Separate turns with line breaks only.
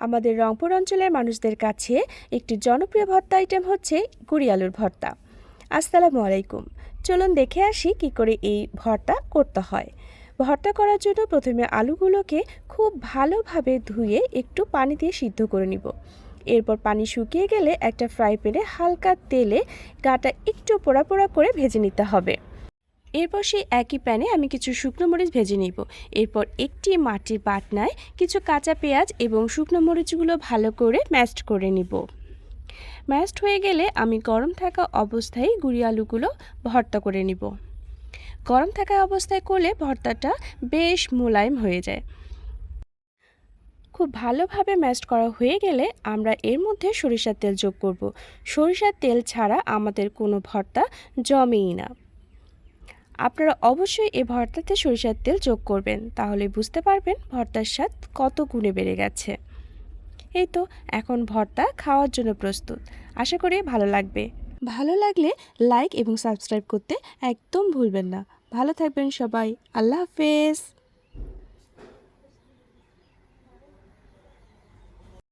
আমাদের রংপুর অঞ্চলের মানুষদের কাছে একটি জনপ্রিয় ভর্তা আইটেম হচ্ছে গুড়ি আলুর ভর্তা। আসসালামু আলাইকুম। চলুন দেখে আসি কি করে এই ভর্তা করতে হয়। ভর্তা করার জন্য প্রথমে আলুগুলোকে খুব ভালোভাবে ধুয়ে একটু পানি দিয়ে সিদ্ধ করে নিব। এরপর পানি শুকিয়ে গেলে একটা ফ্রাই প্যানে হালকা তেলে গাটা একটু পোড়া পোড়া করে ভেজে নিতে হবে। এরপর সেই একই প্যানে আমি কিছু শুকনো মরিচ ভেজে নিব। এরপর একটি মাটির বাটনায় কিছু কাঁচা পেঁয়াজ এবং শুকনো মরিচগুলো ভালো করে ম্যাশড করে নিব। ম্যাশড হয়ে গেলে আমি গরম থাকা অবস্থায় গুঁড়ি আলুগুলো ভর্তা করে নিব। গরম থাকা অবস্থায় করলে ভর্তাটা বেশ মোলায়েম হয়ে যায়। খুব ভালোভাবে ম্যাশড করা হয়ে গেলে আমরা এর মধ্যে সরিষার তেল যোগ করব। সরিষার তেল ছাড়া আমাদের কোনো ভর্তা জমেই না। আপনারা অবশ্যই এ ভর্তাতে সরিষার তেল যোগ করবেন, তাহলে বুঝতে পারবেন ভর্তার স্বাদ কত গুণে বেড়ে গেছে। এই তো, এখন ভর্তা খাওয়ার জন্য প্রস্তুত। আশা করি ভালো লাগবে। ভালো লাগলে লাইক এবং সাবস্ক্রাইব করতে একদম ভুলবেন না। ভালো থাকবেন সবাই। আল্লাহ হাফেজ।